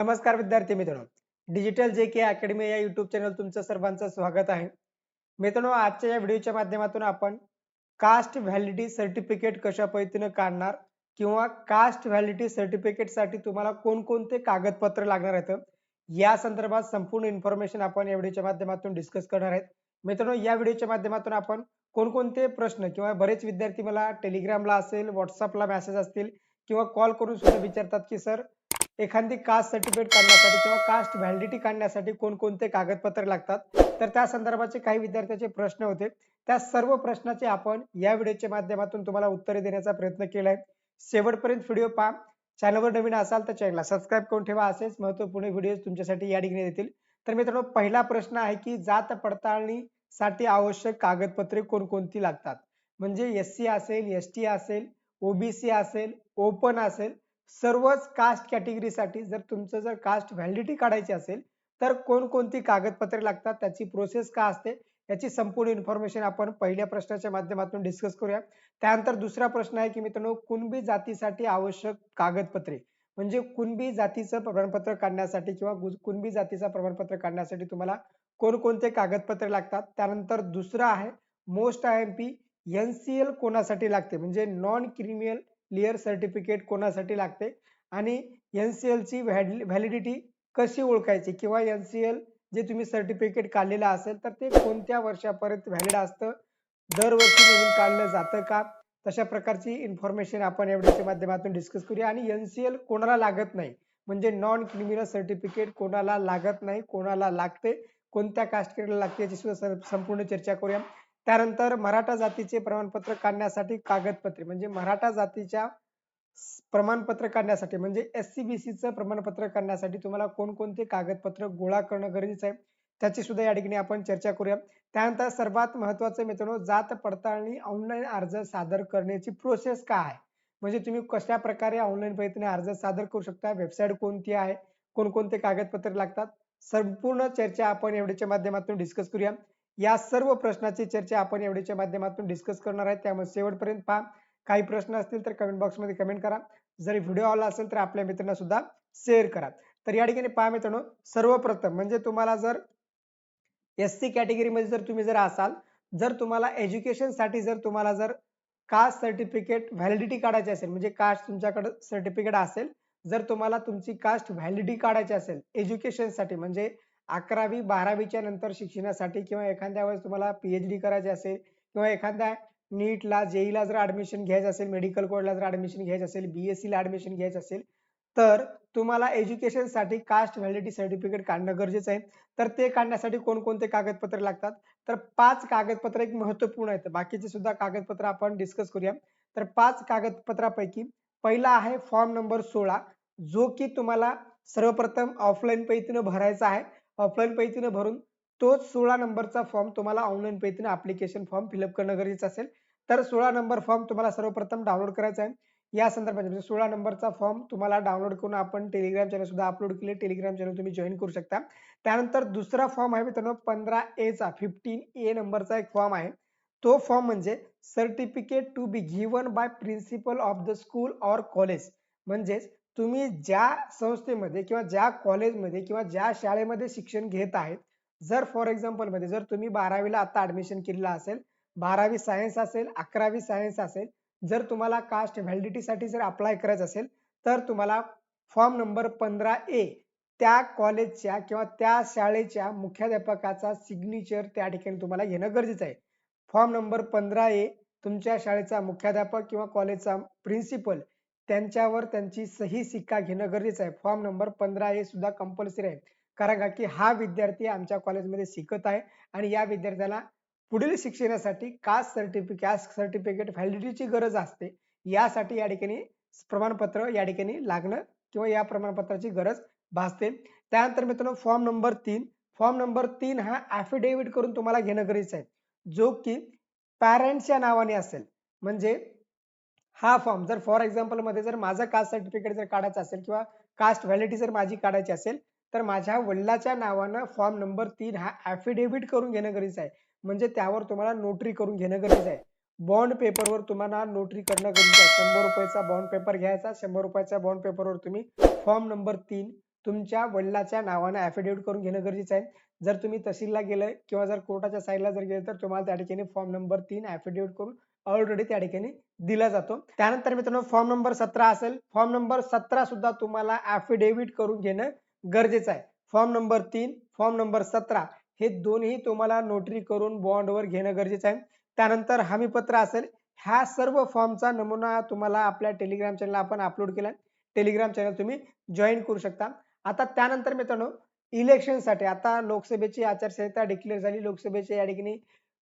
नमस्कार विद्यार्थी मित्रांनो. डिजिटल जे के अकॅडमी या युट्यूब चॅनल तुमचं सर्वांचं स्वागत आहे. मित्रांनो आजच्या या व्हिडिओच्या माध्यमातून आपण कास्ट व्हॅलिडिटी सर्टिफिकेट कशा पद्धतीनं काढणार किंवा कास्ट व्हॅलिडिटी सर्टिफिकेटसाठी तुम्हाला कोणकोणते कागदपत्र लागणार आहेत या संदर्भात संपूर्ण इन्फॉर्मेशन आपण या व्हिडिओच्या माध्यमातून डिस्कस करणार आहेत. मित्रांनो या व्हिडिओच्या माध्यमातून आपण कोणकोणते प्रश्न किंवा बरेच विद्यार्थी मला टेलिग्रामला असेल व्हॉट्सअपला मेसेज असतील किंवा कॉल करून सुद्धा विचारतात की सर एखादी कास्ट सर्टिफिकेट काढण्यासाठी किंवा कास्ट व्हॅलिडिटी काढण्यासाठी कोणकोणते कागदपत्र लागतात? तर त्या संदर्भाचे काही विद्यार्थ्यांचे प्रश्न होते. त्या सर्व प्रश्नाचे आपण या व्हिडिओच्या माध्यमातून तुम्हाला उत्तरे देण्याचा प्रयत्न केला आहे शेवटपर्यंत व्हिडिओ पहा. चॅनलवर नवीन असाल तर चॅनलला सबस्क्राईब करून ठेवा. असेच महत्त्वपूर्ण व्हिडिओ तुमच्यासाठी या ठिकाणी येतील. तर मित्रांनो पहिला प्रश्न आहे की जात पडताळणीसाठी आवश्यक कागदपत्रे कोणकोणती लागतात? म्हणजे एस सी असेल एस टी असेल ओबीसी असेल ओपन असेल सर्वच कास्ट कॅटेगरीसाठी जर तुमचं जर कास्ट व्हॅलिडिटी काढायची असेल तर कोणकोणती कागदपत्रे लागतात त्याची प्रोसेस का असते याची संपूर्ण इन्फॉर्मेशन आपण पहिल्या प्रश्नाच्या माध्यमातून डिस्कस करूया. त्यानंतर दुसरा प्रश्न आहे की मित्रांनो कुणबी जातीसाठी आवश्यक कागदपत्रे? म्हणजे कुणबी जातीचं प्रमाणपत्र काढण्यासाठी किंवा कुणबी जातीचं प्रमाणपत्र काढण्यासाठी तुम्हाला कोणकोणते कागदपत्रे लागतात? त्यानंतर दुसरं आहे most I M P N C L कोणासाठी लागते? म्हणजे नॉन क्रिमिनल लिअर सर्टिफिकेट कोणासाठी लागते? आणि एनसीएल ची व्हॅलिडिटी कशी ओळखायची? किंवा एनसीएल जे तुम्ही सर्टिफिकेट काढलेलं असेल तर ते कोणत्या वर्षापर्यंत व्हॅलिड असतं? दरवर्षी नवीन काढलं जातं का? तशा प्रकारची इन्फॉर्मेशन आपण एवढ्याच्या माध्यमातून डिस्कस करूया. आणि एन सी एल कोणाला लागत नाही? म्हणजे नॉन क्रिमिनल सर्टिफिकेट कोणाला लागत नाही कोणाला लागते कोणत्या कास्टकडे लागते याची सुद्धा संपूर्ण चर्चा करूया. त्यानंतर मराठा जातीचे प्रमाणपत्र काढण्यासाठी कागदपत्रे म्हणजे मराठा जातीच्या प्रमाणपत्र काढण्यासाठी म्हणजे एस सी बी च प्रमाणपत्र काढण्यासाठी तुम्हाला कोणकोणते कागदपत्र गोळा करणं गरजेचं आहे त्याची सुद्धा या ठिकाणी आपण चर्चा करूया. त्यानंतर सर्वात महत्वाचं मित्रांनो जात पडताळणी ऑनलाईन अर्ज सादर करण्याची प्रोसेस काय आहे? म्हणजे तुम्ही कशा प्रकारे ऑनलाईन पद्धतीने अर्ज सादर करू शकता? वेबसाईट कोणती आहे? कोणकोणते कागदपत्र लागतात? संपूर्ण चर्चा आपण एवढ्याच्या माध्यमातून डिस्कस करूया. या सर्व प्रश्नाची चर्चा आपण एवढ्याच्या माध्यमातून डिस्कस करणार आहे. त्यामुळे शेवटपर्यंत पहा. काही प्रश्न असतील तर कमेंट बॉक्समध्ये कमेंट करा. जर व्हिडिओ आला असेल तर आपल्या मित्रांना सुद्धा शेअर करा. तर या ठिकाणी पहा मित्रांनो सर्वप्रथम म्हणजे तुम्हाला जर एस सी कॅटेगरीमध्ये जर तुम्ही जर असाल जर तुम्हाला एज्युकेशनसाठी जर तुम्हाला जर कास्ट सर्टिफिकेट व्हॅलिडिटी काढायची असेल म्हणजे कास्ट तुमच्याकडे सर्टिफिकेट असेल जर तुम्हाला तुमची कास्ट व्हॅलिडिटी काढायची असेल एज्युकेशनसाठी म्हणजे अकरावी बारावीच्या नंतर शिक्षणासाठी किंवा एखाद्या वेळेस तुम्हाला पीएचडी करायची असेल किंवा एखाद्या नीटला जेईला जर ऍडमिशन घ्यायचं असेल मेडिकल कोडला जर ऍडमिशन घ्यायचं असेल बीएससी ला ऍडमिशन घ्यायचं असेल तर तुम्हाला एज्युकेशनसाठी कास्ट व्हॅलिडिटी सर्टिफिकेट काढणं गरजेचं आहे. तर ते काढण्यासाठी कोणकोणते कागदपत्र लागतात? तर पाच कागदपत्र एक महत्त्वपूर्ण आहेत. बाकीचे सुद्धा कागदपत्र आपण डिस्कस करूया. तर पाच कागदपत्रापैकी पहिला आहे फॉर्म नंबर सोळा जो की तुम्हाला सर्वप्रथम ऑफलाईन पद्धतीने भरायचा आहे. ऑफलाईन पद्धतीने भरून तोच सोळा नंबरचा फॉर्म तुम्हाला ऑनलाईन पद्धतीने अप्लिकेशन फॉर्म फिलअप करणं गरजेचं असेल. तर सोळा नंबर फॉर्म तुम्हाला सर्वप्रथम डाउनलोड करायचा आहे. या संदर्भात म्हणजे सोळा नंबरचा फॉर्म तुम्हाला डाउनलोड करून आपण टेलिग्राम चॅनल सुद्धा अपलोड केले. टेलिग्राम चॅनल तुम्ही जॉईन करू शकता. त्यानंतर दुसरा फॉर्म आहे मित्रांनो पंधरा ए चा फिफ्टीन ए नंबरचा एक फॉर्म आहे. तो फॉर्म म्हणजे certificate to be given by principal of the school or college म्हणजेच तुम्ही ज्या संस्थेमध्ये किंवा ज्या कॉलेजमध्ये किंवा ज्या शाळेमध्ये शिक्षण घेत आहेत जर फॉर एक्झाम्पलमध्ये जर तुम्ही बारावीला आता ऍडमिशन केलेलं असेल बारावी सायन्स असेल अकरावी सायन्स असेल जर तुम्हाला कास्ट व्हॅलिडिटीसाठी जर अप्लाय करायचं असेल तर तुम्हाला फॉर्म नंबर पंधरा ए त्या कॉलेजच्या किंवा त्या शाळेच्या मुख्याध्यापकाचा सिग्नेचर त्या ठिकाणी तुम्हाला घेणं गरजेचं आहे. फॉर्म नंबर पंधरा ए तुमच्या शाळेचा मुख्याध्यापक किंवा कॉलेजचा प्रिन्सिपल त्यांच्यावर त्यांची सही सिक्का घेणं गरजेचं आहे. फॉर्म नंबर पंधरा ए सुद्धा कंपल्सरी आहे. कारण का? की हा विद्यार्थी आमच्या कॉलेजमध्ये शिकत आहे आणि या विद्यार्थ्याला पुढील शिक्षणासाठी कास्ट सर्टिफिकेट कास्ट सर्टिफिकेट व्हॅलिडिटीची गरज असते. यासाठी या ठिकाणी प्रमाणपत्र या ठिकाणी लागणं किंवा या प्रमाणपत्राची गरज भासते. त्यानंतर मित्रांनो फॉर्म नंबर तीन. फॉर्म नंबर तीन हा ऍफिडेव्हिट करून तुम्हाला घेणं गरजेचं आहे. जो की पॅरेंट्सच्या नावाने असेल. म्हणजे हा फॉर्म जर फॉर एक्झाम्पलमध्ये जर माझं कास्ट सर्टिफिकेट जर काढायचं असेल किंवा कास्ट व्हॅलिडिटी जर माझी काढायची असेल तर माझ्या वडिलाच्या नावानं फॉर्म नंबर तीन हा ऍफिडेव्हिट करून घेणं गरजेचं आहे. म्हणजे त्यावर तुम्हाला नोटरी करून घेणं गरजेचं आहे. बॉन्ड पेपरवर तुम्हाला नोटरी करणं गरजेचं आहे. शंभर रुपयाचा बॉन्ड पेपर घ्यायचा शंभर रुपयाच्या बॉन्ड पेपरवर तुम्ही फॉर्म नंबर तीन तुमच्या वडिलाच्या नावानं ॲफिडेविट करून घेणं गरजेचं आहे. जर तुम्ही तहसीलला गेलं किंवा जर कोर्टाच्या साईडला जर गेलं तर तुम्हाला त्या ठिकाणी फॉर्म नंबर तीन ॲफिडेविट करून ऑलरेडी त्या ठिकाणी दिला जातो. त्यानंतर मित्रांनो फॉर्म नंबर सतरा असेल. फॉर्म नंबर सतरा सुद्धा तुम्हाला ॲफिडेविट करून घेणं गरजेचं आहे. फॉर्म नंबर तीन फॉर्म नंबर सतरा हे दोन्ही तुम्हाला नोटरी करून बॉन्डवर घेणं गरजेचं आहे. त्यानंतर हमीपत्र असेल. ह्या सर्व फॉर्मचा नमुना तुम्हाला आपल्या टेलिग्राम चॅनलला आपण अपलोड केला टेलिग्राम चॅनल तुम्ही जॉईन करू शकता. आता त्यानंतर मित्रांनो इलेक्शनसाठी आता लोकसभेची आचारसंहिता डिक्लेअर झाली. लोकसभेच्या या ठिकाणी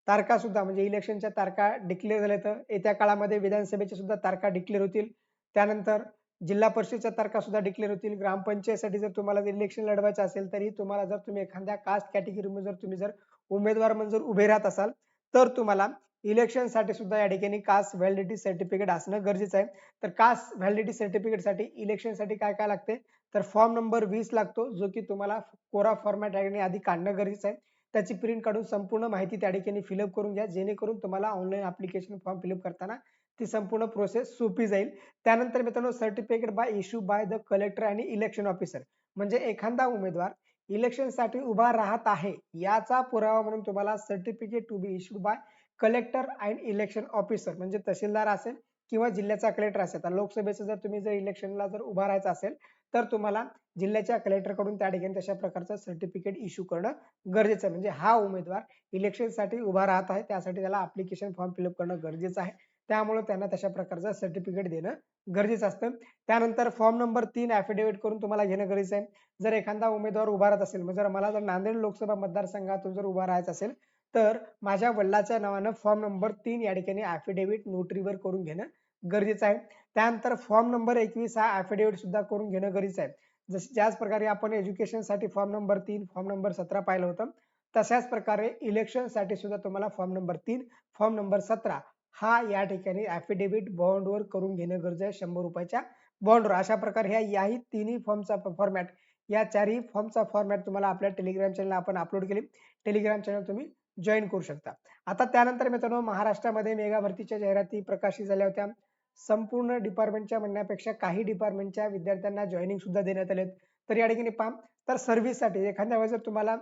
तारखा सुद्धा म्हणजे इलेक्शनच्या तारखा डिक्लेअर झाल्या तर येत्या काळामध्ये विधानसभेच्या सुद्धा तारखा डिक्लेअर होतील. त्यानंतर जिल्हा परिषदच्या तारखा सुद्धा डिक्लेअर होतील. ग्रामपंचायतसाठी जर तुम्हाला जर इलेक्शन लढवायचं असेल तरी तुम्हाला जर तुम्ही एखाद्या कास्ट कॅटेगरीमध्ये जर तुम्ही जर उमेदवार म्हणून जर उभे राहत असाल तर तुम्हाला इलेक्शनसाठी सुद्धा या ठिकाणी कास्ट व्हॅलिडिटी सर्टिफिकेट असणं गरजेचं आहे. तर कास्ट व्हॅलिडिटी सर्टिफिकेटसाठी इलेक्शनसाठी काय काय लागते? तर फॉर्म नंबर वीस लागतो जो की तुम्हाला कोरा फॉर्मॅट आधी काढणं गरजेचं आहे. त्याची प्रिंट काढून संपूर्ण माहिती त्या ठिकाणी फिलअप करून घ्या. जेणेकरून तुम्हाला ऑनलाईन अप्लिकेशन फॉर्म फिलअप करताना ती संपूर्ण प्रोसेस सोपी जाईल. त्यानंतर मित्रांनो certificate by issue by the collector आणि इलेक्शन ऑफिसर म्हणजे एखादा उमेदवार इलेक्शनसाठी उभा राहत आहे याचा पुरावा म्हणून तुम्हाला certificate to be issue by collector and election officer म्हणजे तहसीलदार असेल किंवा जिल्ह्याचा कलेक्टर असेल. तर लोकसभेचं जर तुम्ही जर इलेक्शनला जर उभा राहायचं असेल तर तुम्हाला जिल्ह्याच्या कलेक्टरकडून त्या ठिकाणी तशा प्रकारचं सर्टिफिकेट इश्यू करणं गरजेचं आहे. म्हणजे हा उमेदवार इलेक्शनसाठी उभा राहत आहे. त्यासाठी त्याला अप्लिकेशन फॉर्म फिलअप करणं गरजेचं आहे. त्यामुळे त्यांना तशा प्रकारचं सर्टिफिकेट देणं गरजेचं असतं. त्यानंतर फॉर्म नंबर तीन ऍफिडेव्हिट करून तुम्हाला घेणं गरजेचं आहे. जर एखादा उमेदवार उभा राहत असेल जर मला जर नांदेड लोकसभा मतदारसंघातून जर उभा राहायचं असेल तर माझ्या वडिलाच्या नावानं फॉर्म नंबर तीन या ठिकाणी ऍफिडेव्हिट नोटरीवर करून घेणं गरजेचं आहे. त्यानंतर फॉर्म नंबर एकवीस हा ऍफिडेव्हिट सुद्धा करून घेणं गरजेचं आहे. जसे ज्याच प्रकारे आपण एज्युकेशनसाठी फॉर्म नंबर तीन फॉर्म नंबर सतरा पाहिलं होतं तशाच प्रकारे इलेक्शनसाठी सुद्धा तुम्हाला फॉर्म नंबर तीन फॉर्म नंबर सतरा हा या ठिकाणी ऍफिडेव्हिट बॉन्डवर करून घेणं गरजेचं आहे शंभर रुपयाच्या बॉन्डवर अशा प्रकारे ह्या याही तिन्ही फॉर्मचा फॉर्मॅट या चारही फॉर्मचा फॉर्मॅट तुम्हाला आपल्या टेलिग्राम चॅनल आपण अपलोड केले. टेलिग्राम चॅनल तुम्ही जॉईन करू शकता. आता त्यानंतर मित्रांनो महाराष्ट्रामध्ये मेगा भरतीच्या जाहिराती प्रकाशित झाल्या होत्या. संपूर्ण डिपार्टमेंटच्या म्हणण्यापेक्षा काही डिपार्टमेंटच्या विद्यार्थ्यांना जॉईनिंग सुद्धा देण्यात आले तर या ठिकाणी पहा. तर सर्व्हिससाठी एखाद्या वेळेस जर तुम्हाला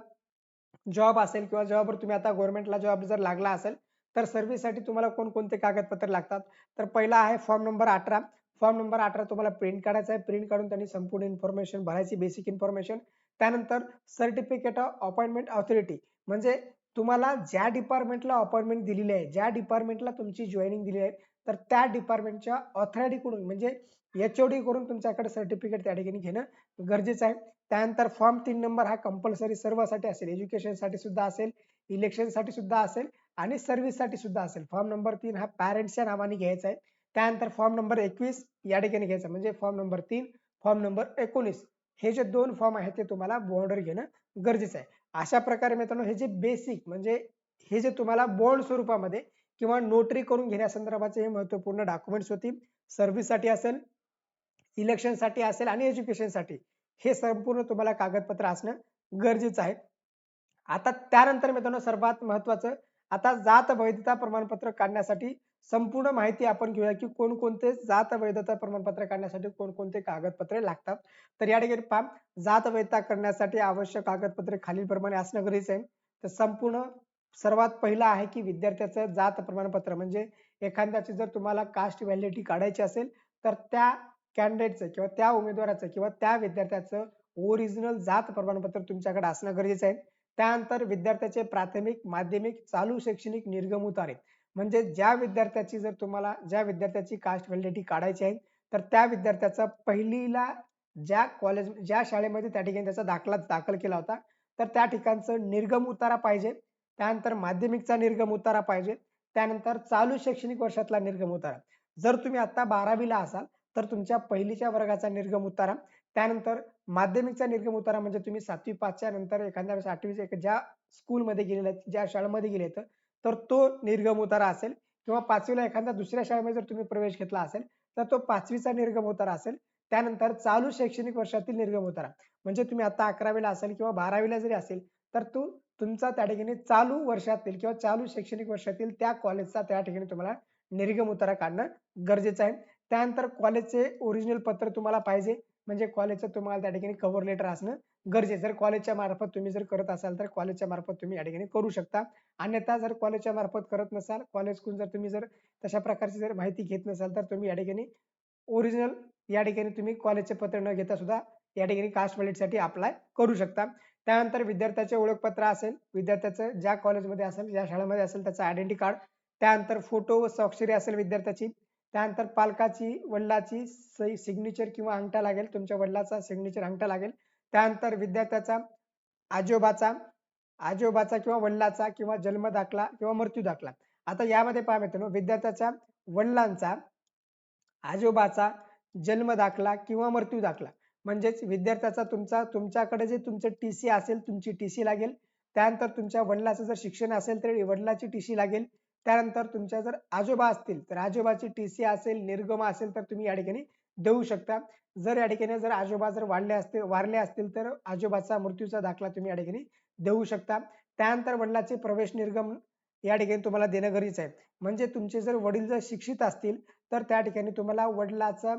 जॉब असेल किंवा जॉबवर तुम्ही आता गव्हर्नमेंटला जॉब जर लागला असेल तर सर्व्हिससाठी तुम्हाला कोणकोणते कागदपत्र लागतात? तर पहिला आहे फॉर्म नंबर अठरा. फॉर्म नंबर अठरा तुम्हाला प्रिंट काढायचा आहे. प्रिंट काढून त्यांनी संपूर्ण इन्फॉर्मेशन भरायची बेसिक इन्फॉर्मेशन त्यानंतर सर्टिफिकेट ऑफ अपॉइंटमेंट ऑथॉरिटी म्हणजे तुम्हाला ज्या डिपार्टमेंटला अपॉइंटमेंट दिलेली आहे ज्या डिपार्टमेंटला तुमची जॉईनिंग दिली आहे तर त्या डिपार्टमेंटच्या ऑथॉरिटीकडून म्हणजे एच ओ डी करून तुमच्याकडे सर्टिफिकेट त्या ठिकाणी घेणं गरजेचं आहे. त्यानंतर फॉर्म तीन नंबर हा कंपल्सरी सर्वसाठी असेल एज्युकेशनसाठी सुद्धा असेल इलेक्शनसाठी सुद्धा असेल आणि सर्व्हिससाठी सुद्धा असेल. फॉर्म नंबर तीन हा पॅरेंट्सच्या नावाने घ्यायचा आहे. त्यानंतर फॉर्म नंबर एकवीस या ठिकाणी घ्यायचा म्हणजे फॉर्म नंबर तीन फॉर्म नंबर एकोणीस हे जे दोन फॉर्म आहेत ते तुम्हाला बॉर्डर घेणं गरजेचं आहे. अशा प्रकारे मित्रांनो हे जे बेसिक म्हणजे हे जे तुम्हाला बोर्ड स्वरूपामध्ये किंवा नोटरी करून घेण्यासंदर्भाचे हे महत्त्वपूर्ण डॉक्युमेंट्स होतील सर्व्हिससाठी असेल इलेक्शनसाठी असेल आणि एज्युकेशनसाठी हे संपूर्ण तुम्हाला कागदपत्र असणं गरजेचं आहे. आता त्यानंतर मित्रांनो सर्वात महत्वाचं आता जात वैधता प्रमाणपत्र काढण्यासाठी संपूर्ण माहिती आपण घेऊया की कोणकोणते जात वैधता प्रमाणपत्र काढण्यासाठी कोणकोणते कागदपत्रे लागतात. तर या ठिकाणी पहा जात वैधता करण्यासाठी आवश्यक कागदपत्रे खालीलप्रमाणे असणं गरजेचं आहे. तर संपूर्ण सर्वात पहिला आहे की विद्यार्थ्याचं जात प्रमाणपत्र. म्हणजे एखाद्याची जर तुम्हाला कास्ट व्हॅलिडिटी काढायची असेल तर त्या कॅन्डिडेटचं किंवा त्या उमेदवाराचं किंवा त्या विद्यार्थ्याचं ओरिजिनल जात प्रमाणपत्र तुमच्याकडे असणं गरजेचं आहे. त्यानंतर विद्यार्थ्याचे प्राथमिक माध्यमिक चालू शैक्षणिक निर्गम उतारे. म्हणजे ज्या विद्यार्थ्याची जर तुम्हाला ज्या विद्यार्थ्याची कास्ट व्हॅलिडिटी काढायची आहे तर त्या विद्यार्थ्याचा पहिलीला ज्या कॉलेज ज्या शाळेमध्ये त्या ठिकाणी त्याचा दाखला दाखल केला होता तर त्या ठिकाणचं निर्गम उतारा पाहिजे. त्यानंतर माध्यमिकचा निर्गम उतारा पाहिजे. त्यानंतर चालू शैक्षणिक वर्षातला निर्गम उतारा. जर तुम्ही आता बारावीला असाल तर तुमच्या पहिलीच्या वर्गाचा निर्गम उतारा. त्यानंतर माध्यमिकचा निर्गम उतारा म्हणजे तुम्ही सातवी पाचच्या नंतर एखाद्या वेळेस आठवी ज्या स्कूलमध्ये गेलेले ज्या शाळेमध्ये गेले तर तो निर्गम उतारा असेल. किंवा पाचवीला एखाद्या दुसऱ्या शाळेमध्ये जर तुम्ही प्रवेश घेतला असेल तर तो पाचवीचा निर्गम उतारा असेल. त्यानंतर चालू शैक्षणिक वर्षातील निर्गम उतारा. म्हणजे तुम्ही आता अकरावीला असेल किंवा बारावीला जरी असेल तर तो तुमचा त्या ठिकाणी चालू वर्षातील किंवा चालू शैक्षणिक वर्षातील त्या कॉलेजचा त्या ठिकाणी तुम्हाला निर्गम उतारा काढणं गरजेचं आहे. त्यानंतर कॉलेजचे ओरिजिनल पत्र तुम्हाला पाहिजे. म्हणजे कॉलेजचं तुम्हाला त्या ठिकाणी कव्हर लेटर असणं गरजेचं जर कॉलेजच्या मार्फत तुम्ही जर करत असाल तर कॉलेजच्या मार्फत तुम्ही या ठिकाणी करू शकता. अन्यथा जर कॉलेजच्या मार्फत करत नसाल कॉलेजकडून जर तुम्ही जर तशा प्रकारची जर माहिती घेत नसाल तर तुम्ही या ठिकाणी ओरिजिनल या ठिकाणी तुम्ही कॉलेजचे पत्र न घेता सुद्धा या ठिकाणी कास्टसाठी अप्लाय करू शकता. त्यानंतर विद्यार्थ्याचे ओळखपत्र असेल विद्यार्थ्याचं ज्या कॉलेजमध्ये असेल ज्या शाळेमध्ये असेल त्याचं आयडेंटी कार्ड त्यानंतर फोटो व स्वाक्षरी असेल विद्यार्थ्याची त्यानंतर पालकाची वडिलाची सिग्नेचर किंवा अंगठा लागेल तुमच्या वडिलाचा सिग्नेचर अंगठा लागेल त्यानंतर विद्यार्थ्याचा आजोबाचा आजोबाचा किंवा वडिलाचा किंवा जन्म दाखला किंवा मृत्यू दाखला. आता यामध्ये पहा मित्रांनो विद्यार्थ्याच्या वडिलांचा आजोबाचा जन्म दाखला किंवा मृत्यू दाखला. म्हणजेच विद्यार्थ्याचा तुमचा तुमच्याकडे जे तुमचं टी सी असेल तुमची टी सी लागेल. त्यानंतर तुमच्या वडिलाचं जर शिक्षण असेल तर वडिलाची टी सी लागेल. त्यानंतर तुमच्या जर आजोबा असतील तर आजोबाची टी सी असेल निर्गम असेल तर तुम्ही या ठिकाणी देऊ शकता. जर या ठिकाणी जर आजोबा जर वाढले असतील वारले असतील तर आजोबाचा मृत्यूचा दाखला तुम्ही या ठिकाणी देऊ शकता. त्यानंतर वडिलाचे प्रवेश निर्गम या ठिकाणी तुम्हाला देणं गरजेचं आहे. म्हणजे तुमचे जर वडील जर शिक्षित असतील तर त्या ठिकाणी तुम्हाला वडिलाचा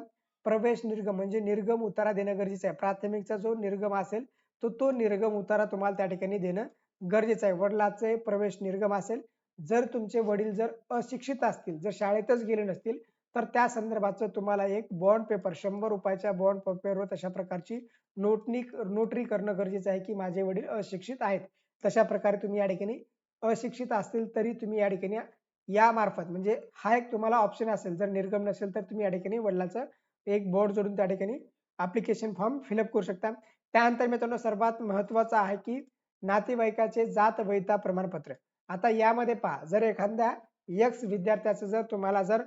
प्रवेश निर्गम म्हणजे निर्गम उतारा देणं गरजेचं आहे. प्राथमिकचा जो निर्गम असेल तो तो निर्गम उतारा तुम्हाला त्या ठिकाणी देणं गरजेचं आहे. वडिलाचे प्रवेश निर्गम असेल जर तुमचे वडील जर अशिक्षित असतील जर शाळेतच गेले नसतील तर त्या संदर्भाचं तुम्हाला एक बॉन्ड पेपर शंभर रुपयाच्या बॉन्ड पेपरवर तशा प्रकारची नोटनी नोटरी करणं गरजेचं आहे की माझे वडील अशिक्षित आहेत. तशा प्रकारे तुम्ही या ठिकाणी अशिक्षित असतील तरी तुम्ही या ठिकाणी या मार्फत म्हणजे हा एक तुम्हाला ऑप्शन असेल. जर निर्गम नसेल तर तुम्ही या ठिकाणी वडिलाचं एक बोर्ड जोडून त्या ठिकाणी अप्लिकेशन फॉर्म फिलअप करू शकता. त्यानंतर मित्रांनो सर्वात महत्वाचं आहे की नातेवाईकाचे जात वैता प्रमाणपत्र. आता यामध्ये पहा जर एखाद्या यक्स विद्यार्थ्याचं जर तुम्हाला जर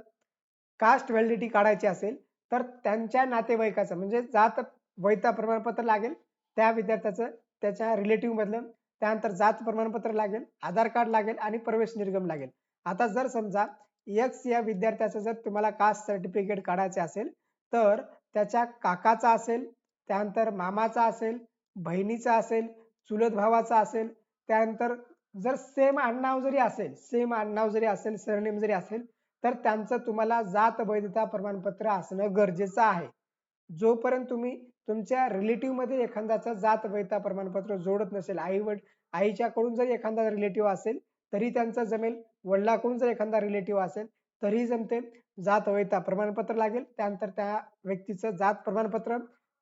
कास्ट व्हॅलिडिटी काढायची असेल तर त्यांच्या नातेवाईकाचं म्हणजे जात वैता प्रमाणपत्र लागेल त्या विद्यार्थ्याचं त्याच्या रिलेटिव्ह मधलं. त्यानंतर जात प्रमाणपत्र लागेल आधार कार्ड लागेल आणि प्रवेश निर्गम लागेल. आता जर समजा यक्स या विद्यार्थ्याचं जर तुम्हाला कास्ट सर्टिफिकेट काढायचे असेल तर त्याच्या काकाचा असेल त्यानंतर मामाचा असेल बहिणीचा असेल चुलत भावाचा असेल त्यानंतर जर सेम आडनाव जरी असेल सेम आडनाव जरी असेल सरनेम जरी असेल तर त्यांचं तुम्हाला जात वैधता प्रमाणपत्र असणं गरजेचं आहे. जोपर्यंत तुम्ही तुमच्या रिलेटिव्हमध्ये एखाद्याचं जात वैधता प्रमाणपत्र जोडत नसेल आई वड आईच्याकडून जर एखादा रिलेटिव्ह असेल तरी त्यांचं जमेल वडिलाकडून जर एखादा रिलेटिव्ह असेल तरीही जमते. जात वैता प्रमाणपत्र लागेल. त्यानंतर त्या व्यक्तीचं जात प्रमाणपत्र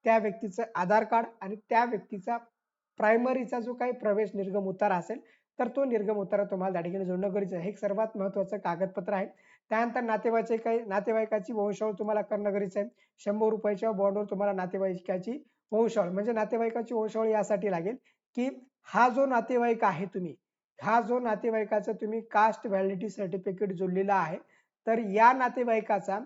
त्या व्यक्तीचं आधार कार्ड आणि त्या व्यक्तीचा प्रायमरीचा जो काही प्रवेश निर्गम उतारा असेल तर तो निर्गम उतारा तुम्हाला त्या ठिकाणी जोडणं गरजेचं आहे. हे सर्वात महत्वाचं कागदपत्र आहे. त्यानंतर नातेवाईचे काही नातेवाईकाची वंशावळ तुम्हाला करणं गरजेचं आहे. शंभर रुपयाच्या बॉन्डवर तुम्हाला नातेवाईकाची वंशावळ म्हणजे नातेवाईकाची वंशावळ यासाठी लागेल की हा जो नातेवाईक आहे तुम्ही हा जो नातेवाईकाचा तुम्ही कास्ट व्हॅलिडिटी सर्टिफिकेट जोडलेला आहे तर या नातेवाईकाचा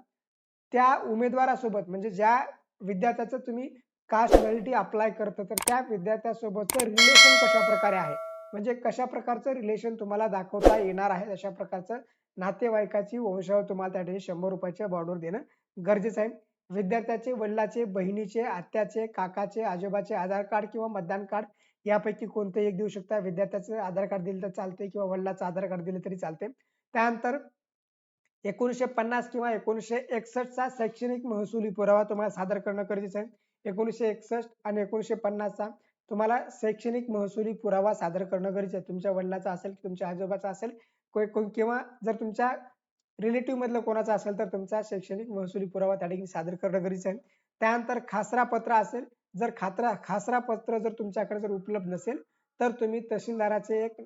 त्या उमेदवारासोबत म्हणजे ज्या विद्यार्थ्याचं तुम्ही कास्ट व्हॅलिडिटी अप्लाय करतं तर त्या विद्यार्थ्यासोबतचं रिलेशन कशा प्रकारे आहे? म्हणजे कशा प्रकारचं रिलेशन तुम्हाला दाखवता येणार आहे? अशा प्रकारचं नातेवाईकाची वंशावर तुम्हाला त्या ठिकाणी शंभर रुपयाच्या बॉर्डवर देणं गरजेचं आहे. विद्यार्थ्याचे वडिलाचे बहिणीचे आत्याचे काकाचे आजोबाचे आधार कार्ड किंवा मतदान कार्ड यापैकी कोणते एक देऊ शकता. विद्यार्थ्याचं आधार कार्ड दिलं तर चालते किंवा वडिलाचं आधार कार्ड दिलं तरी चालते त्यानंतर एकोणीसशे पन्नास किंवा एकोणीसशे एकसष्टचा शैक्षणिक महसुली पुरावा तुम्हाला सादर करणं गरजेचं आहे. एकोणीसशे एकसष्ट आणि एकोणीसशे पन्नासचा तुम्हाला शैक्षणिक महसुली पुरावा सादर करणं गरजेचं आहे. तुमच्या वडिलाचा असेल तुमच्या आजोबाचा असेल किंवा जर तुमच्या रिलेटिव्ह मधलं कोणाचा असेल तर तुमचा शैक्षणिक महसुली पुरावा त्या ठिकाणी सादर करणं गरजेचं आहे. त्यानंतर खासरा पत्र असेल जर खात्रा खासरा पत्र जर तुमच्याकडे जर उपलब्ध नसेल तर तुम्ही तहसीलदाराचे एक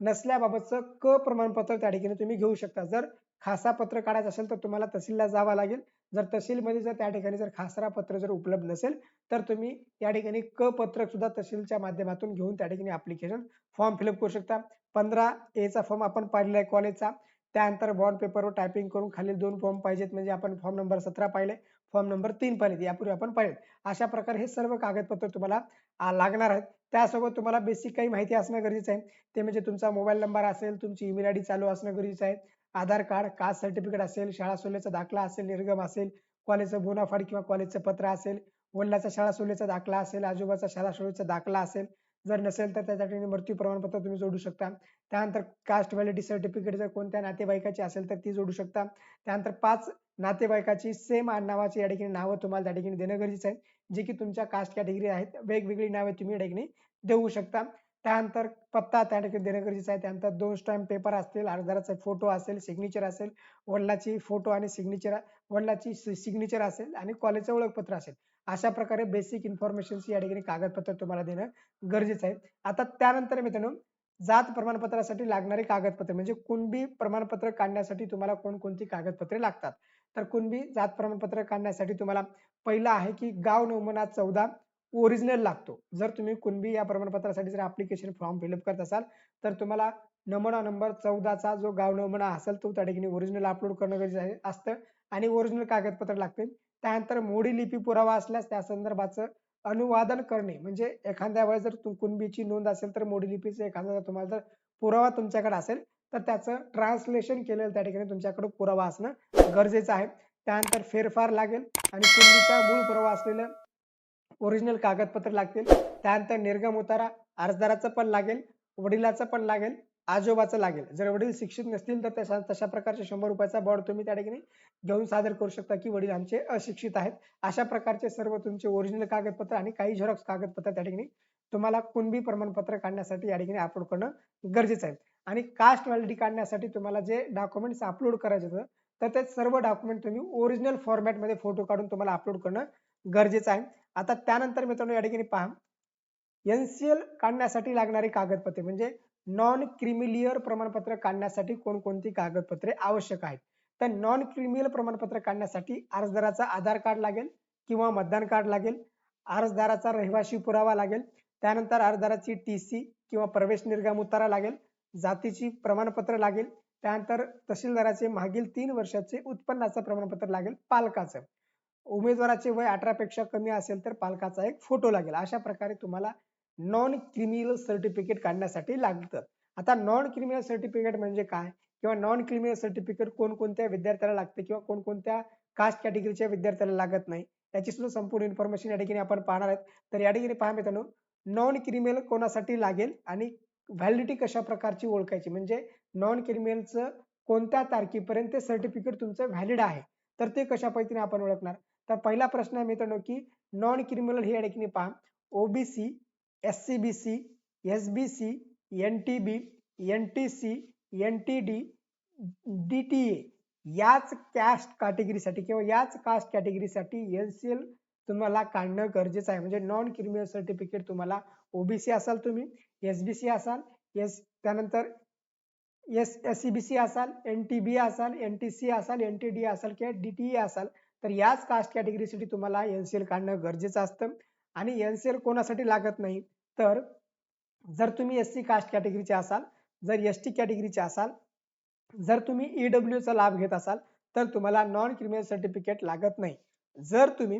नसल्याबाबतचं क प्रमाणपत्र त्या ठिकाणी तुम्ही घेऊ शकता. जर खासा पत्र काढायचं असेल तर तुम्हाला तहसीलला जावं लागेल. जर तहसीलमध्ये जर त्या ठिकाणी जर खासरा पत्र जर उपलब्ध नसेल तर तुम्ही या ठिकाणी क पत्रक सुद्धा तहसीलच्या माध्यमातून घेऊन त्या ठिकाणी अप्लिकेशन फॉर्म फिलअप करू शकता. पंधरा एचा फॉर्म आपण पाहिलेला आहे कॉलेजचा त्यानंतर बॉन्ड पेपरवर टायपिंग करून खाली दोन फॉर्म पाहिजेत. म्हणजे आपण फॉर्म नंबर सतरा पाहिले फॉर्म नंबर तीन पाहिले यापूर्वी आपण पाहिले अशा प्रकारे हे सर्व कागदपत्र तुम्हाला लागणार आहेत. त्यासोबत तुम्हाला बेसिक काही माहिती असणं गरजेचं आहे. ते म्हणजे तुमचा मोबाईल नंबर असेल तुमची ईमेल आय डी चालू असणं गरजेचं आहे. आधार कार्ड कास्ट सर्टिफिकेट असेल शाळा सोल्याचा दाखला असेल निर्गम असेल कॉलेजचं बोनाफाड किंवा कॉलेजचं पत्र असेल वडिलाचा शाळा सोल्याचा दाखला असेल आजोबाचा शाळा सोल्याचा दाखला असेल जर नसेल तर त्यासाठी मृत्यू प्रमाणपत्र तुम्ही जोडू शकता. त्यानंतर कास्ट व्हॅलिडी सर्टिफिकेट जर कोणत्या नातेवाईकाची असेल तर ती जोडू शकता. त्यानंतर पाच नातेवाईकाची सेम नावाची या ठिकाणी नावं तुम्हाला त्या ठिकाणी देणं गरजेचं आहे जे की तुमच्या कास्ट कॅटेगरी आहेत. वेगवेगळी नावे तुम्ही या ठिकाणी देऊ शकता. त्यानंतर पत्ता त्या ठिकाणी देणं गरजेचं आहे. त्यानंतर दोन स्टॅम्प पेपर असतील अर्जदाराचा फोटो असेल सिग्नेचर असेल वडिलाची फोटो आणि सिग्नेचर वडिलाची सिग्नेचर असेल आणि कॉलेजचं ओळखपत्र असेल. अशा प्रकारे बेसिक इन्फॉर्मेशन या ठिकाणी कागदपत्र तुम्हाला देणं गरजेचं आहे. आता त्यानंतर मित्रांनो जात प्रमाणपत्रासाठी लागणारी कागदपत्रे म्हणजे कुणबी प्रमाणपत्र काढण्यासाठी तुम्हाला कोणकोणती कागदपत्रे लागतात? तर कुणबी जात प्रमाणपत्र काढण्यासाठी तुम्हाला पहिलं आहे की गाव नमुना चौदा ओरिजिनल लागतो. जर तुम्ही कुणबी या प्रमाणपत्रासाठी जर ऍप्लिकेशन फॉर्म फिलअप करत असाल तर तुम्हाला नमुना नंबर चौदाचा जो गाव नमुना असेल तो त्या ठिकाणी ओरिजिनल अपलोड करणं गरजेचं असतं. आणि ओरिजिनल कागदपत्र लागते त्यानंतर मोडी लिपी पुरावा असल्यास त्या संदर्भाचं अनुवादन करणे. म्हणजे एखाद्या वेळेस जर कुणबीची नोंद असेल तर मोडी लिपीचं एखादा जर तुम्हाला जर पुरावा तुमच्याकडे असेल तर त्याचं ट्रान्सलेशन केलेलं त्या ठिकाणी तुमच्याकडे पुरावा असणं गरजेचं आहे. त्यानंतर फेरफार लागेल. आणि कुणबीचा मूळ पुरावा असलेलं ओरिजिनल कागदपत्र लागतील. त्यानंतर निर्गम उतारा अर्जदाराचं पण लागेल वडिलाचं पण लागेल आजोबाचं लागेल. जर वडील शिक्षित नसतील तर तशा तशा प्रकारचे शंभर रुपयाचा बॉर्ड तुम्ही त्या ठिकाणी घेऊन सादर करू शकता की वडील आमचे अशिक्षित आहेत. अशा प्रकारचे सर्व तुमचे ओरिजिनल कागदपत्र आणि काही झेरॉक्स कागदपत्र त्या ठिकाणी तुम्हाला कुणबी प्रमाणपत्र काढण्यासाठी या ठिकाणी अपलोड करणं गरजेचं आहे. आणि कास्ट व्हॅलिडी काढण्यासाठी तुम्हाला जे डॉक्युमेंट्स अपलोड करायचे होतं तर ते सर्व डॉक्युमेंट तुम्ही ओरिजिनल फॉर्मॅटमध्ये फोटो काढून तुम्हाला अपलोड करणं गरजेचं आहे. आता त्यानंतर मित्रांनो या ठिकाणी पहा. एनसीएल काढण्यासाठी लागणारी कागदपत्रे म्हणजे नॉन क्रिमिलियर प्रमाणपत्र काढण्यासाठी कोणकोणती कागदपत्रे आवश्यक आहेत? तर नॉन क्रिमिनल प्रमाणपत्र काढण्यासाठी अर्जदाराचा आधार कार्ड लागेल किंवा मतदान कार्ड लागेल. अर्जदाराचा रहिवासी पुरावा लागेल. त्यानंतर अर्जदाराची टी सी किंवा प्रवेश निर्गम उतारा लागेल. जातीची प्रमाणपत्र लागेल. त्यानंतर तहसीलदाराचे मागील तीन वर्षाचे उत्पन्नाचं प्रमाणपत्र लागेल. पालकाचं. उमेदवाराचे वय अठरा पेक्षा कमी असेल तर पालकाचा एक फोटो लागेल. अशा प्रकारे तुम्हाला नॉन क्रिमिनल सर्टिफिकेट काढण्यासाठी लागतं. आता नॉन क्रिमिनल सर्टिफिकेट म्हणजे काय? किंवा नॉन क्रिमिनल सर्टिफिकेट कोणकोणत्या विद्यार्थ्याला लागते किंवा कोणकोणत्या कास्ट कॅटेगरीच्या विद्यार्थ्याला लागत नाही? याची सुद्धा संपूर्ण इन्फॉर्मेशन या ठिकाणी आपण पाहणार आहेत. तर या ठिकाणी पहा मित्रांनो नॉन क्रिमिनल कोणासाठी लागेल आणि व्हॅलिडिटी कशा प्रकारची ओळखायची? म्हणजे नॉन क्रिमिनलचं कोणत्या तारखेपर्यंत सर्टिफिकेट तुमचं व्हॅलिड आहे? तर ते कशा पद्धतीने आपण ओळखणार? तर पहिला प्रश्न आहे मित्रांनो की नॉन क्रिमिनल हे या पहा. OBC S C B C S B C N T B N T C N T D D T A याच कॅस्ट कॅटेगरीसाठी किंवा याच कास्ट कॅटेगरीसाठी एन सी एल तुम्हाला काढणं गरजेचं आहे. म्हणजे नॉन क्रिमिनल सर्टिफिकेट तुम्हाला ओबीसी असाल तुम्ही एस बी सी असाल एस त्यानंतर S S C B C असाल एन टी बी असाल एन टी सी असाल एन टी डी असाल किंवा डी टी ए असाल तर याच कास्ट कॅटेगरीसाठी तुम्हाला एन सी एल काढणं गरजेचं असतं. आणि एन सी एल कोणासाठी लागत नाही? तर जर तुम्ही एस सी कास्ट कॅटेगरीचे असाल जर एस टी कॅटेगरीचे असाल जर तुम्ही ईडब्ल्यू चा लाभ घेत असाल तर तुम्हाला नॉन क्रिमिनल सर्टिफिकेट लागत नाही. जर तुम्ही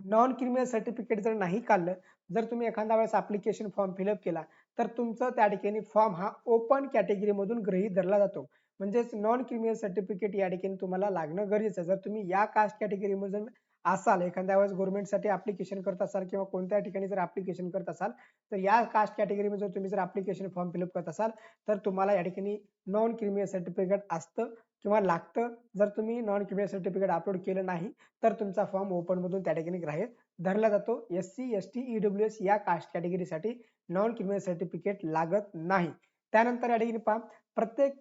नॉन क्रिमिनल सर्टिफिकेट जर नाही काढलं जर तुम्ही एखाद्या वेळेस अप्लिकेशन फॉर्म फिलअप केला तर तुमचं त्या ठिकाणी फॉर्म हा ओपन कॅटेगरी मधून गृहीत धरला जातो. म्हणजेच नॉन क्रिमिनल सर्टिफिकेट या ठिकाणी तुम्हाला लागणं गरजेचं आहे. जर तुम्ही या कास्ट कॅटेगरीमधून असाल एखाद्या वेळेस गव्हर्नमेंटसाठी अप्लिकेशन करत असाल किंवा कोणत्या ठिकाणी जर ॲप्लिकेशन करत असाल तर या कास्ट कॅटेगरीमध्ये जर तुम्ही जर ॲप्लिकेशन फॉर्म फिलअप करत असाल तर तुम्हाला या ठिकाणी नॉन क्रिमिनल सर्टिफिकेट असतं किंवा लागतं. जर तुम्ही नॉन क्रिमिनल सर्टिफिकेट अपलोड केलं नाही तर तुमचा फॉर्म ओपनमधून त्या ठिकाणी ग्राह्य धरला जातो. S C S T EW S या कास्ट कॅटेगरीसाठी नॉन क्रिमिनल सर्टिफिकेट लागत नाही. त्यानंतर या ठिकाणी पहा प्रत्येक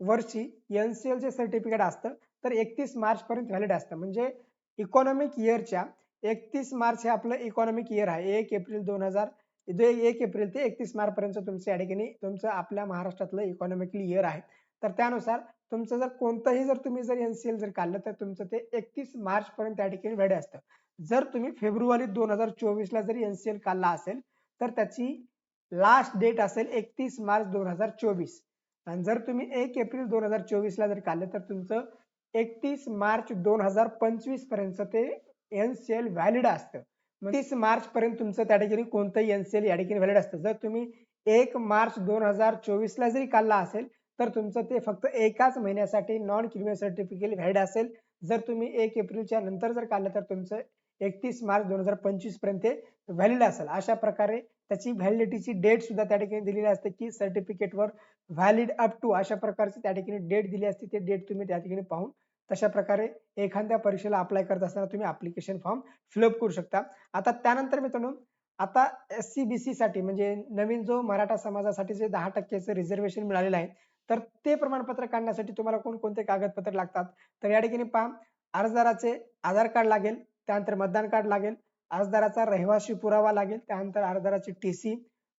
वर्षी एनसीएल चे सर्टिफिकेट असतं तर एकतीस मार्च पर्यंत व्हॅलिड असतं. म्हणजे इकॉनॉमिक इयरच्या एकतीस मार्च हे आपलं इकॉनॉमिक इयर आहे. एक एप्रिल दोन हजार एक एप्रिल ते एकतीस मार्च पर्यंत तुमचं या ठिकाणी तुमचं आपल्या महाराष्ट्रातलं इकॉनॉमिकली इयर आहे. तर त्यानुसार तुमचं जर कोणतंही जर तुम्ही जर एनसीएल जर काढलं तर तुमचं ते एकतीस मार्च पर्यंत त्या ठिकाणी वेळ असतं. जर तुम्ही फेब्रुवारी दोन हजार चोवीसला जर एनसीएल काढला असेल तर त्याची लास्ट डेट असेल एकतीस मार्च दोन हजार चोवीस. आणि जर तुम्ही एक एप्रिल दोन हजार चोवीस ला जर काढलं तर तुमचं एकतीस मार्च दोन हजार पंचवीसपर्यंत ते एनसीएल व्हॅलिड असतं. तीस मार्च पर्यंत तुमचं त्या ठिकाणी कोणतंही एनसीएल या ठिकाणी व्हॅलिड असतं. जर तुम्ही एक मार्च दोन हजार चोवीस ला जरी काढला असेल तर तुमचं ते फक्त एकाच महिन्यासाठी नॉन क्रिमिनल सर्टिफिकेट व्हॅलिड असेल. जर तुम्ही एक एप्रिलच्या नंतर जर काढलं तर तुमचं एकतीस मार्च दोन हजार पंचवीसपर्यंत व्हॅलिड असेल. अशा प्रकारे त्याची व्हॅलिडिटीची डेट सुद्धा त्या ठिकाणी दिलेली असते की सर्टिफिकेटवर व्हॅलिड अप टू अशा प्रकारची त्या ठिकाणी डेट दिली असते. ते डेट तुम्ही त्या ठिकाणी पाहून तशा प्रकारे एखाद्या परीक्षेला अप्लाय करत असताना तुम्ही अप्लिकेशन फॉर्म फिलअप करू शकता. आता त्यानंतर मित्रांनो आता एस सी बी सी साठी म्हणजे नवीन जो मराठा समाजासाठी जे दहा टक्क्याचं रिझर्वेशन मिळालेलं आहे तर ते प्रमाणपत्र काढण्यासाठी तुम्हाला कोणकोणते कागदपत्र लागतात? तर या ठिकाणी पहा अर्जदाराचे आधार कार्ड लागेल त्यानंतर मतदान कार्ड लागेल अर्जदाराचा रहिवासी पुरावा लागेल. त्यानंतर अर्जदाराची टी सी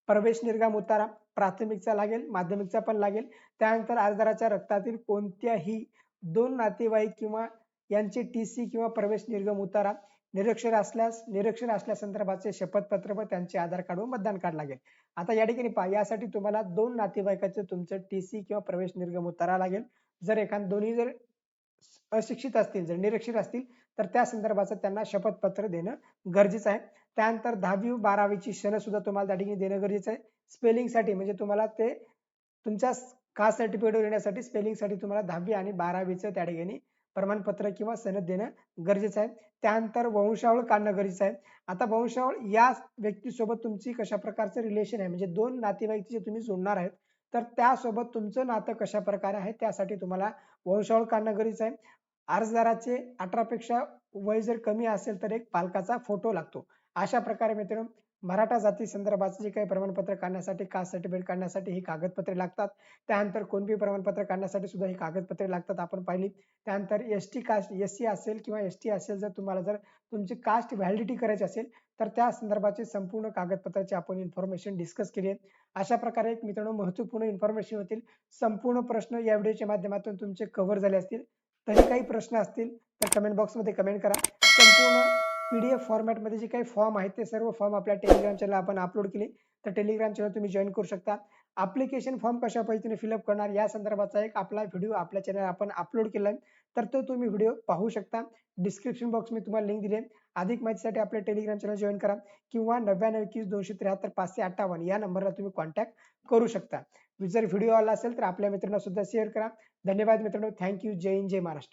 प्रवेश निर्गम उतारा प्राथमिकचा लागेल माध्यमिकचा पण लागेल. त्यानंतर अर्जदाराच्या रक्तातील कोणत्याही दोन नातेवाईक किंवा यांचे टी सी किंवा प्रवेश निर्गम उतारा निरक्षर असल्यास निरक्षर असल्या संदर्भाचे शपथपत्र व त्यांचे आधार कार्ड व मतदान कार्ड लागेल. आता या ठिकाणी पहा यासाठी तुम्हाला दोन नातेवाईकाचे तुमचं टी सी किंवा प्रवेश निर्गम उतारा लागेल. जर एखाद दोन्ही जर अशिक्षित असतील जर निरक्षर असतील तर त्या संदर्भाचं त्यांना शपथपत्र देणं गरजेचं आहे. त्यानंतर दहावी बारावीची क्षण सुद्धा तुम्हाला त्या ठिकाणी देणं गरजेचं आहे. स्पेलिंगसाठी म्हणजे तुम्हाला ते तुमच्या कास्ट सर्टिफिकेट येण्यासाठी स्पेलिंगसाठी तुम्हाला दहावी आणि बारावीचं त्या ठिकाणी प्रमाणपत्र किंवा सनद देणं गरजेचं आहे. त्यानंतर वंशावळ काढणं गरजेचं आहे. आता वंशावळ या व्यक्तीसोबत तुमची कशा प्रकारचं रिलेशन आहे? म्हणजे दोन नातेवाईक जे तुम्ही जोडणार आहेत तर त्यासोबत तुमचं नातं कशा प्रकारे आहे? त्यासाठी तुम्हाला वंशावळ काढणं गरजेचं आहे. अर्जदाराचे अठरापेक्षा वय जर कमी असेल तर एक पालकाचा फोटो लागतो. अशा प्रकारे मित्रांनो मराठा जाती संदर्भाचे जे काही प्रमाणपत्र काढण्यासाठी कास्ट सर्टिफिकेट काढण्यासाठी ही कागदपत्रे लागतात. त्यानंतर कोणती प्रमाणपत्र काढण्यासाठी सुद्धा ही कागदपत्रे लागतात आपण पाहिली. त्यानंतर S T caste S C असेल किंवा एस टी असेल जर तुम्हाला जर तुमची कास्ट व्हॅलिडिटी करायची असेल तर त्या संदर्भाचे संपूर्ण कागदपत्राची आपण इन्फॉर्मेशन डिस्कस केली आहे. अशा प्रकारे एक मित्रांनो महत्त्वपूर्ण इन्फॉर्मेशन होतील. संपूर्ण प्रश्न या व्हिडिओच्या माध्यमातून तुमचे कव्हर झाले असतील. तरी काही प्रश्न असतील तर कमेंट बॉक्समध्ये कमेंट करा. संपूर्ण एफ फॉर्मॅटमध्ये जे काही फॉर्म आहेत ते सर्व फॉर्म आपल्या टेलिग्राम चॅनल आपण अपलोड केले. तर टेलिग्राम चॅनल तुम्ही जॉईन करू शकता. अप्लिकेशन फॉर्म कशा पद्धतीने फिलअप करणार या संदर्भाचा एक आपला व्हिडिओ आपल्या चॅनल आपण अपलोड केला आहे. तर तो तुम्ही व्हिडिओ पाहू शकता. डिस्क्रिप्शन बॉक्स मी तुम्हाला लिंक दिली अधिक माहितीसाठी आपल्या टेलिग्राम चॅनल जॉईन करा. किंवा नव्याण्णव एकवीस दोनशे त्र्याहत्तर पाचशे अठ्ठावन्न या नंबरला तुम्ही कॉन्टॅक्ट करू शकता. जर व्हिडिओ आला असेल तर आपल्या मित्रांना सुद्धा शेअर करा. धन्यवाद मित्रांनो. थँक्यू जय हिंद जय महाराष्ट्र.